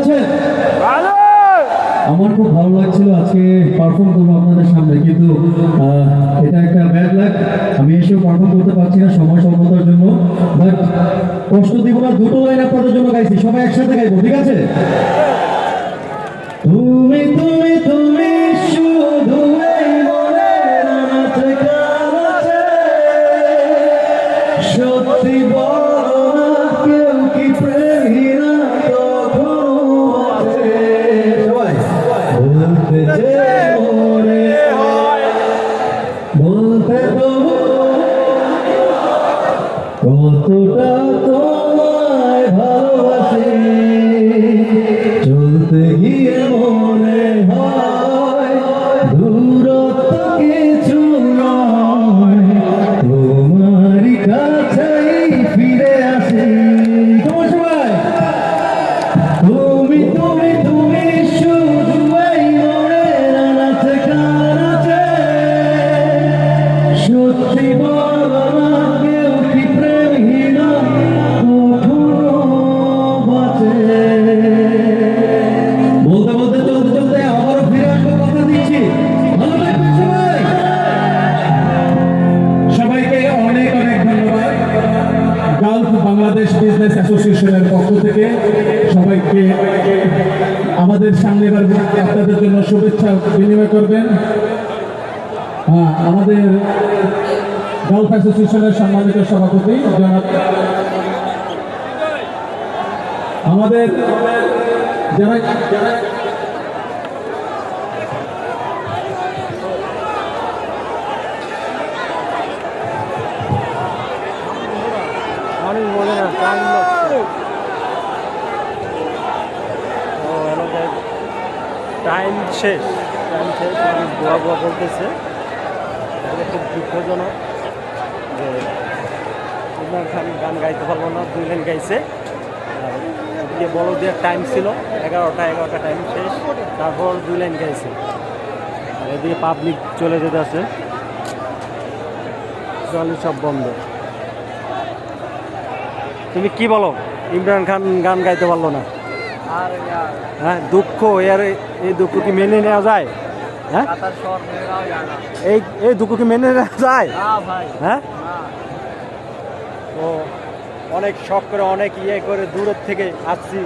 আছেন ভালো! আমার খুব ভালো লাগছিল আজকে পারফর্ম করব আপনাদের সামনে কিন্তু এটা একটা ব্যাড লাগ আমি এসেও পারফর্ম করতে পারছি না সময় স্বল্পতার জন্য। বাট কষ্ট দিব না দুটো লাইন আপনাদের জন্য গাইছি সবাই একসাথে গাইবো ঠিক আছে? তুমি তুমি কতটা তোমায় ভালোবাসে চলতে গিয়ে বাংলাদেশ বিজনেস অ্যাসোসিয়েশনের পক্ষ থেকে সবাইকে আমাদের সামনে এবার আপনাদের জন্য শুভেচ্ছা বিনিময় করবেন। হ্যাঁ আমাদের গল্ফ অ্যাসোসিয়েশনের সম্মানিত সভাপতি জনাব আমাদের যারা যারা মানুষ বলে না টাইম টাইম শেষ। টাইম শেষ, মানুষ দোয়া দোয়া বলতেছে। এটা খুব দুঃখজনক যে ইমরান খান গান গাইতে পারব না, দুই লাইন গাইছে। এদিকে বড় দিয়ে টাইম ছিল, এগারোটা এগারোটা টাইম শেষ। তারপর দুই লাইন গাইছে। এদিকে পাবলিক চলে যেতে আছে। চলে সব বন্ধ। তুমি কি বলো? ইমরান খান গান গাইতে পারল না। আর হ্যাঁ দুঃখ এর এই দুঃখ কি মেনে নেওয়া যায়? হ্যাঁ? এই এই দুঃখ কি মেনে নেওয়া যায়? হ্যাঁ? তো অনেক শখ করে অনেক ইয়ে করে দূরের থেকে আসছি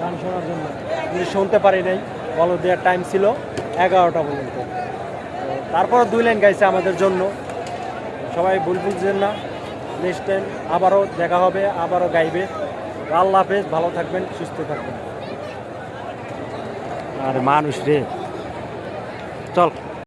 গান শোনার জন্য। কিন্তু শুনতে পারি নাই বলো দেওয়ার টাইম ছিল এগারোটা পর্যন্ত। তারপর দুই লাইন গাইছে আমাদের জন্য। সবাই ভুল বুঝছেন না। নেক্সট টাইম আবারও দেখা হবে, আবারও গাইবে। আল্লাহ হাফেজ, ভালো থাকবেন, সুস্থ থাকবেন। আর মানুষ রে। চল।